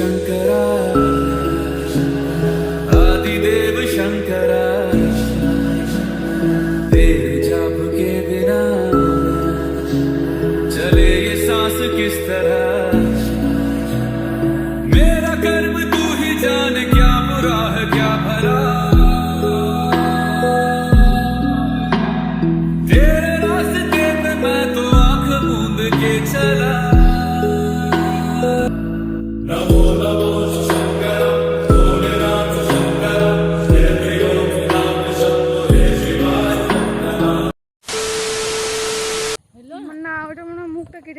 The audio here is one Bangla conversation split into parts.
शङ्करा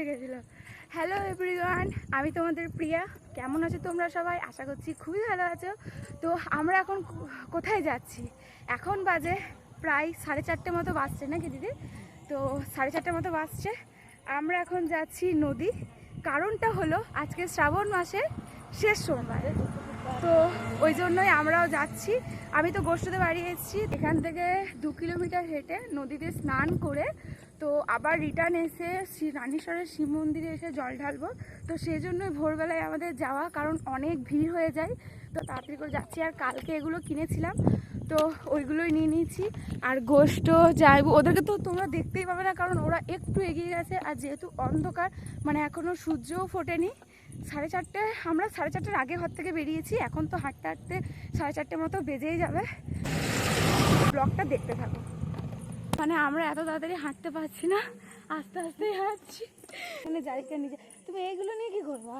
কেটে গেছিল। হ্যালো এভরিওয়ান আমি তোমাদের প্রিয়া। কেমন আছো তোমরা সবাই? আশা করছি খুবই ভালো আছো। তো আমরা এখন কোথায় যাচ্ছি? এখন বাজে প্রায় সাড়ে চারটে মতো বাজছে নাকি দিদি? তো সাড়ে চারটে মতো বাজছে। আমরা এখন যাচ্ছি নদী। কারণটা হলো আজকে শ্রাবণ মাসের শেষ সোমবার। তো ওই জন্যই আমরাও যাচ্ছি। আমি তো গোষ্ঠতে বাড়ি এসেছি। এখান থেকে দু কিলোমিটার হেঁটে নদীতে স্নান করে তো আবার রিটার্ন এসে শ্রী রানীশ্বরের শিব মন্দিরে এসে জল ঢালবো। তো সেই জন্যই ভোরবেলায় আমাদের যাওয়া, কারণ অনেক ভিড় হয়ে যায়। তো তাড়াতাড়ি করে যাচ্ছি। আর কালকে এগুলো কিনেছিলাম, তো ওইগুলোই নিয়ে নিয়েছি। আর গোষ্ঠ যাইব, ওদেরকে তো তোমরা দেখতেই পাবে না, কারণ ওরা একটু এগিয়ে গেছে। আর যেহেতু অন্ধকার মানে এখনও সূর্যও ফোটেনি। সাড়ে চারটে, আমরা সাড়ে চারটের আগে ঘর থেকে বেরিয়েছি। এখন তো হাঁটতে হাঁটতে সাড়ে চারটে মতো বেজেই যাবে। ব্লগটা দেখতে থাকো। মানে আমরা এত তাড়াতাড়ি হাঁটতে পারছি না। আস্তে আস্তে হাঁটছি। মানে জারিকা নিজে তুমি এইগুলো নিয়ে কি করবা?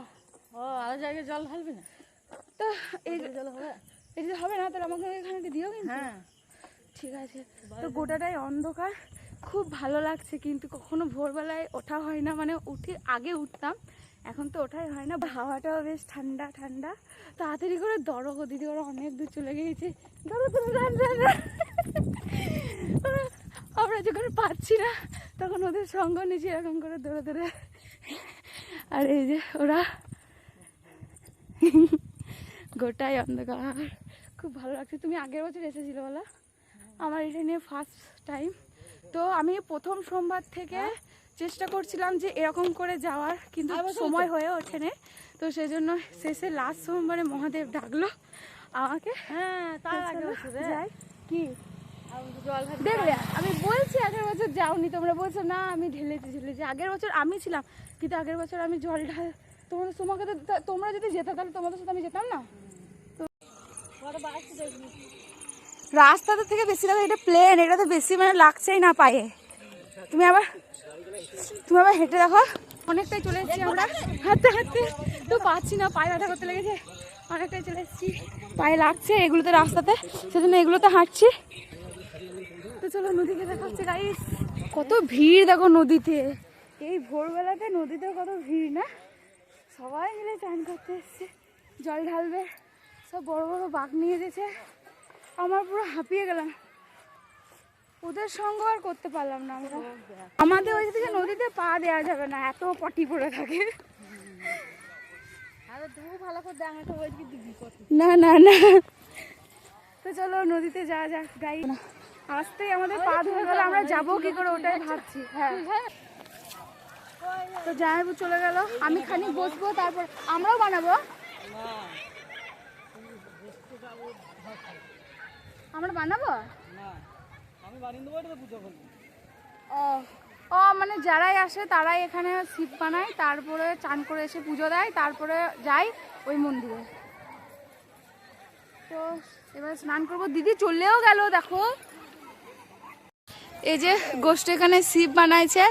ও আরও জায়গায় জল ঢালবি না? তো এই জল হবে? এই যে হবে না তাহলে আমাকে এখানে একটু দিও কিন্তু। হ্যাঁ। ঠিক আছে। তো গোটাটাই অন্ধকার। খুব ভালো লাগছে কিন্তু কখনো ভোরবেলায় ওঠা হয় না। মানে উঠে আগে উঠতাম এখন তো ওঠাই হয় না। হাওয়াটাও বেশ ঠান্ডা ঠান্ডা। তাড়াতাড়ি করে দরো দিদি ওরা অনেক দূর চলে গিয়েছে। ধরো তুমি রান রান আমরা যখন পাচ্ছি না তখন ওদের সঙ্গ নিচে এরকম করে ধরে ধরে। আর এই যে ওরা গোটাই অন্ধকার। খুব ভালো লাগছে। তুমি আগের বছর এসেছিলে বলা? আমার এটা নিয়ে ফার্স্ট টাইম তো আমি প্রথম সোমবার থেকে চেষ্টা করছিলাম যে এরকম করে যাওয়ার কিন্তু সময় হয়ে ওঠেনি তো সেই জন্য শেষে লাস্ট সোমবারে মহাদেব ডাকলো আমাকে। হ্যাঁ তার আগে যাই। কি? দেখলে আমি বলছি আগের বছর যাওনি, তোমরা বলছো, না, আমি ঢেলেছি ঢেলেছি। আগের বছর আমি ছিলাম, কিন্তু আগের বছর আমি জল ঢাল তোমাদের তোমাকে তো তোমরা যদি যেতে, তাহলে তোমাদের সাথে আমি যেতাম না? রাস্তাটা থেকে বেশি লাগে, এটা প্লেন এটা তো বেশি মানে লাগছেই না পায়ে। তুমি আবার তুমি আবার হেঁটে দেখো। অনেকটাই চলে এসেছি আমরা। হাঁটতে হাঁটতে তো পাচ্ছি না, পায়ে ব্যথা করতে লেগেছে। অনেকটাই চলে এসেছি। পায়ে লাগছে এগুলোতে রাস্তাতে, সেজন্য এগুলোতে হাঁটছি। তো চলো নদীকে দেখা হচ্ছে গাইস কত ভিড় দেখো নদীতে। এই ভোরবেলাতে নদীতে কত ভিড় না? সবাই মিলে চান করতে এসছে। জল ঢালবে। সব বড় বড় বাঘ নিয়ে এসেছে। আমার পুরো হাঁপিয়ে গেলাম। ওদের সঙ্গ আর করতে পারলাম না আমরা। আমাদের ওই দিকে নদীতে পা দেওয়া যাবে না এত পটি পড়ে থাকে। না না না। তো চলো নদীতে যাওয়া যাক গাই আসতেই আমাদের পা ধরে গেলে আমরা যাব কি করে ওটাই ভাবছি হ্যাঁ। তো জামাইবু চলে গেল আমি খানিক বসবো তারপর আমরাও বানাবো। আমরা বানাবো? ও ও মানে যারাই আসে তারাই এখানে শিব বানায় তারপরে চান করে এসে পুজো দেয় তারপরে যাই ওই মন্দিরে। তো এবার স্নান করব। দিদি চলেও গেল দেখো। এই যে গোষ্ঠ এখানে শিব বানাইছে।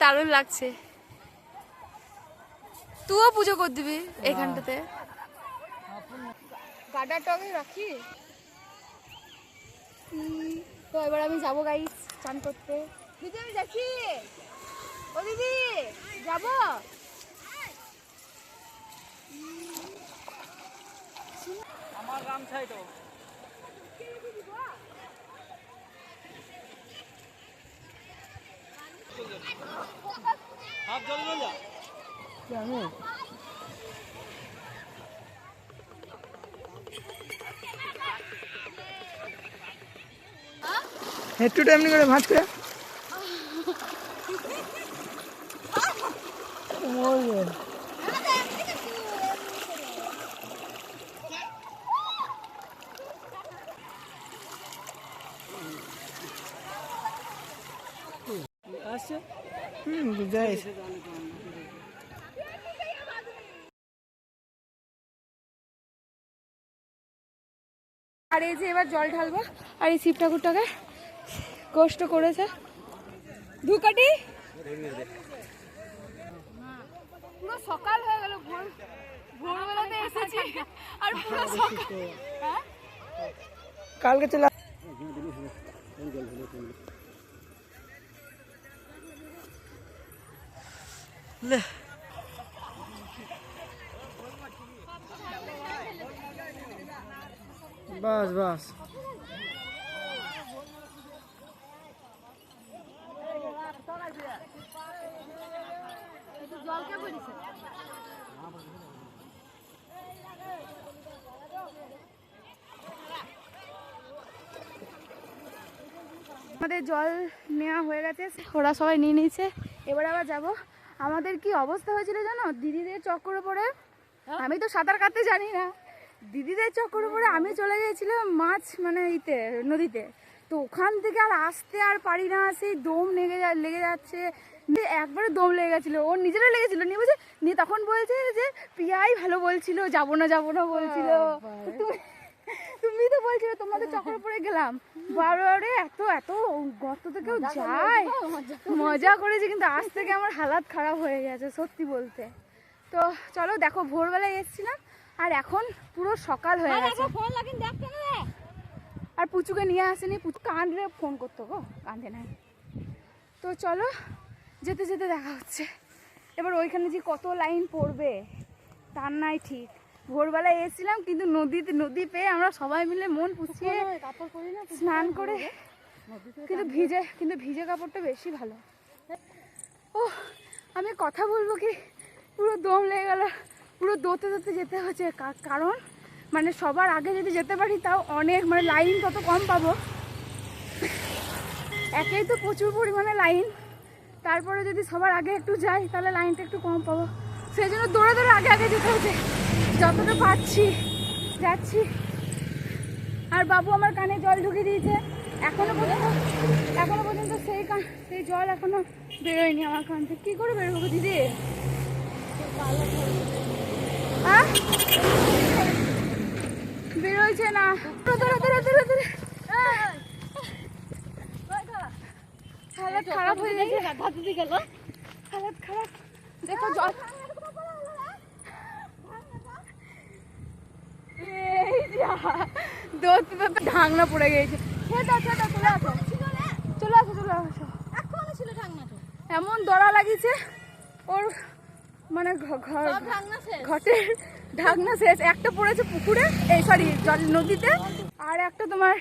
দারুণ লাগছে। তুইও পুজো করে দিবি এখানটাতে। গাডা টগে রাখি? তো এবার আমি যাব গাই চান করতে। দিদি আমি যাচ্ছি। ও দিদি যাব? আমার গামছাই তো। হাত টাইম জল যা একটু এমনি করে ভাঁজ করে। গাইস আর এই যে এবার জল ঢালবো আর এই শিব ঠাকুরটাকে কষ্ট করেছে। ধুকাটি পুরো সকাল হয়ে গেল ভোর ভোরবেলাতে এসেছি। আর পুরো সকাল হ্যাঁ? কালকে চলে বাস বাস। আমাদের জল নেওয়া হয়ে গেছে ওরা সবাই নিয়ে নিয়েছে। এবার আবার যাব। আমাদের কি অবস্থা হয়েছিল জানো? দিদিদের চক্করে পড়ে আমি তো সাঁতার কাটতে জানি না। দিদিদের চক্করে পড়ে আমি চলে গিয়েছিলাম মাছ মানে ইতে নদীতে। তো ওখান থেকে আর আসতে আর পারি না সেই দম লেগে লেগে যাচ্ছে। একবারে দম লেগে গেছিল। ওর নিজেরও লেগেছিল। নিয়ে বলছে নিয়ে তখন বলছে যে প্রিয়াই ভালো বলছিল যাব না যাব না বলছিল। তুমি তুমি তো বলছিলে তোমাদের চক্করে পড়ে গেলাম। বারে এত এত গর্ত তো কেউ যায়। মজা করেছি কিন্তু আজ থেকে আমার হালাত খারাপ হয়ে গেছে সত্যি বলতে। তো চলো দেখো ভোরবেলায় এসেছিলাম আর এখন পুরো সকাল হয়ে গেছে। ফোন লাগিন রে? আর পুচুকে নিয়ে আসেনি পুচু কাঁদলে ফোন করতো গো কাঁদে নাই। তো চলো যেতে যেতে দেখা হচ্ছে। এবার ওইখানে যে কত লাইন পড়বে তার নাই ঠিক। ভোরবেলায় এসেছিলাম কিন্তু নদীতে নদী পেয়ে আমরা সবাই মিলে মন পুষিয়ে স্নান করে কিন্তু ভিজে কিন্তু ভিজে কাপড়টা বেশি ভালো। ও আমি কথা বলব কি? পুরো দম লেগে গেল। পুরো দোতে দোতে যেতে হচ্ছে। কারণ মানে সবার আগে যদি যেতে পারি তাও অনেক মানে লাইন তত কম পাবো। একেই তো প্রচুর পরিমাণে লাইন। তারপরে যদি সবার আগে একটু যাই তাহলে লাইনটা একটু কম পাবো। সেই জন্য দৌড়ে দৌড়ে আগে আগে যেতে হচ্ছে। যতটা পাচ্ছি যাচ্ছি। আর বাবু আমার কানে জল ঢুকিয়ে দিয়েছে। এখনও পর্যন্ত এখনও পর্যন্ত সেই কান, সেই জল এখনও বেরোয়নি আমার কান থেকে। কি করে বেরোবো দিদি? বেরোইছে না। খারাপ হয়ে গেছে। হালাত খারাপ। দেখো জল এই যা, ঢাকনা পড়ে গেছে। সেটা সেটা চলে আসো। চলে আসো চলে আসো। এখনও ছিল ঢাকনাটা এমন দড়া লাগিয়েছে ওর মানে ঘটের ঢাকনা শেষ। একটা পড়েছে পুকুরে এই সরি জল নদীতে আর একটা তোমার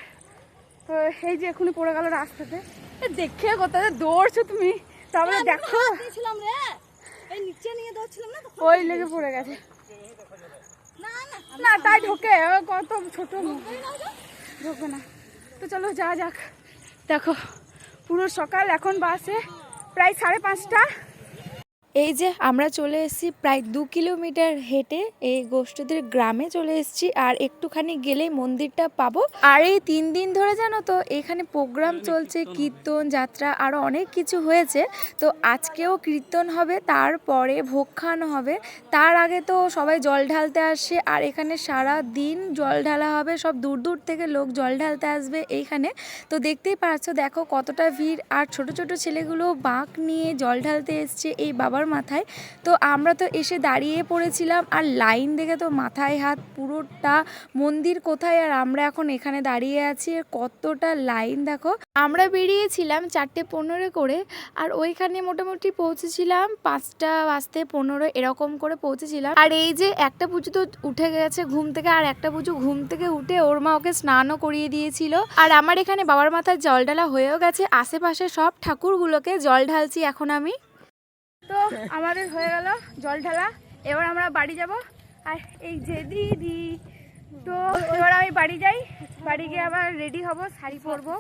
এই যে এখনই পড়ে গেল রাস্তাতে। দেখে কোথায় দৌড়ছো তুমি? তারপরে দেখো। দিয়েছিলাম নিচে নিয়ে দৌড়ছিলাম না ওই লেগে পড়ে গেছে। না না না তাই ঢোকে কত ছোট ঢোকবে ঢোকে না। তো চলো যা যাক। দেখো পুরো সকাল এখন বাসে প্রায় সাড়ে পাঁচটা। এই যে আমরা চলে এসেছি প্রায় দু কিলোমিটার হেঁটে এই গোষ্ঠীদের গ্রামে চলে এসেছি আর একটুখানি গেলেই মন্দিরটা পাবো। আর এই তিন দিন ধরে জানো তো এখানে প্রোগ্রাম চলছে কীর্তন যাত্রা আরও অনেক কিছু হয়েছে। তো আজকেও কীর্তন হবে তারপরে ভোগ খাওয়ানো হবে। তার আগে তো সবাই জল ঢালতে আসে আর এখানে সারা দিন জল ঢালা হবে। সব দূর দূর থেকে লোক জল ঢালতে আসবে এইখানে। তো দেখতেই পারছ দেখো কতটা ভিড়। আর ছোট ছোট ছেলেগুলো বাঁক নিয়ে জল ঢালতে এসছে। এই বাবার মাথায়। তো আমরা তো এসে দাঁড়িয়ে পড়েছিলাম আর লাইন দেখে তো মাথায় হাত পুরোটা, মন্দির কোথায় আর আমরা এখন এখানে দাঁড়িয়ে আছি আর কতটা লাইন দেখো। আমরা বেরিয়েছিলাম চারটে পনেরো করে আর ওইখানে মোটামুটি পৌঁছেছিলাম পাঁচটা বাজতে পনেরো এরকম করে পৌঁছেছিলাম। আর এই যে একটা পুজো তো উঠে গেছে ঘুম থেকে আর একটা পুজো ঘুম থেকে উঠে ওর মা ওকে স্নানও করিয়ে দিয়েছিল। আর আমার এখানে বাবার মাথায় জল ঢালা হয়েও গেছে, আশেপাশে সব ঠাকুরগুলোকে জল ঢালছি এখন আমি। তো আমাদের হয়ে গেল জল ঢালা। এবার আমরা বাড়ি যাব। আর এই যে দিদি তো এবার আমি বাড়ি যাই। বাড়ি গিয়ে আবার রেডি হব, শাড়ি পরবো।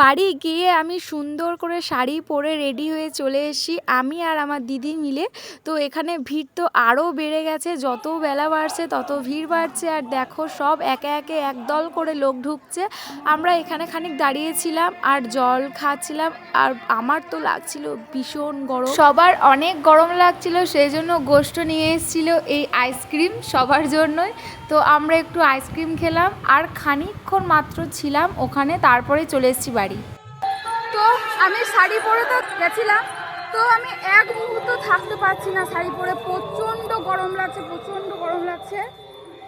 বাড়ি গিয়ে আমি সুন্দর করে শাড়ি পরে রেডি হয়ে চলে এসেছি, আমি আর আমার দিদি মিলে। তো এখানে ভিড় তো আরও বেড়ে গেছে, যত বেলা বাড়ছে তত ভিড় বাড়ছে। আর দেখো সব একে একে একদল করে লোক ঢুকছে। আমরা এখানে খানিক দাঁড়িয়েছিলাম আর জল খাচ্ছিলাম। আর আমার তো লাগছিল ভীষণ গরম। সবার অনেক গরম লাগছিল, সেই জন্য গোষ্ঠ নিয়ে এসেছিল এই আইসক্রিম সবার জন্যই। তো আমরা একটু আইসক্রিম খেলাম আর খানিকক্ষণ মাত্র ছিলাম ওখানে, তারপরে চলে এসেছি বাড়ি। তো আমি শাড়ি পরে তো গেছিলাম। তো আমি এক মুহূর্ত থাকতে পারছি না শাড়ি পরে। প্রচণ্ড গরম লাগছে, প্রচণ্ড গরম লাগছে।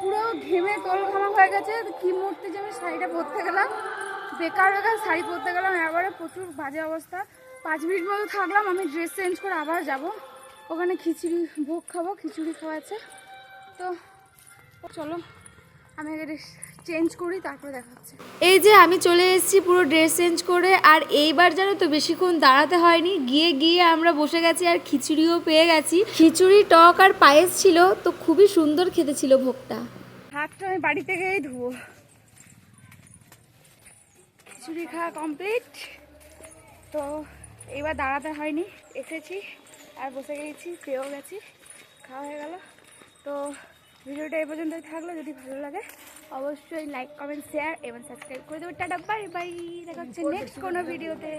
পুরো ঘেমে তোল ঘামা হয়ে গেছে। কি মুহূর্তে যে আমি শাড়িটা পরতে গেলাম। বেকার বেকার শাড়ি পরতে গেলাম। একবারে প্রচুর বাজে অবস্থা। পাঁচ মিনিট মতো থাকলাম। আমি ড্রেস চেঞ্জ করে আবার যাব। ওখানে খিচুড়ি ভোগ খাব, খিচুড়ি খাওয়াচ্ছে তো চলো আমি আগে চেঞ্জ করি তারপরে দেখা হচ্ছে এই যে আমি চলে এসেছি পুরো ড্রেস চেঞ্জ করে আর এইবার জানো তো বেশিক্ষণ দাঁড়াতে হয়নি গিয়ে গিয়ে আমরা বসে গেছি আর খিচুড়িও পেয়ে গেছি। খিচুড়ি টক আর পায়েস ছিল তো খুবই সুন্দর খেতে ছিল ভোগটা। হাতটা আমি বাড়ি থেকেই ধুবো। খিচুড়ি খাওয়া কমপ্লিট তো এবার দাঁড়াতে হয়নি এসেছি আর বসে গেছি পেয়েও গেছি খাওয়া হয়ে গেল। তো ভিডিওটা এ পর্যন্তই থাকল। যদি ভালো লাগে অবশ্যই লাইক কমেন্ট শেয়ার এবং সাবস্ক্রাইব করে দেবো। টাটা বাই বাই দেখা হচ্ছে নেক্সট কোনো ভিডিওতে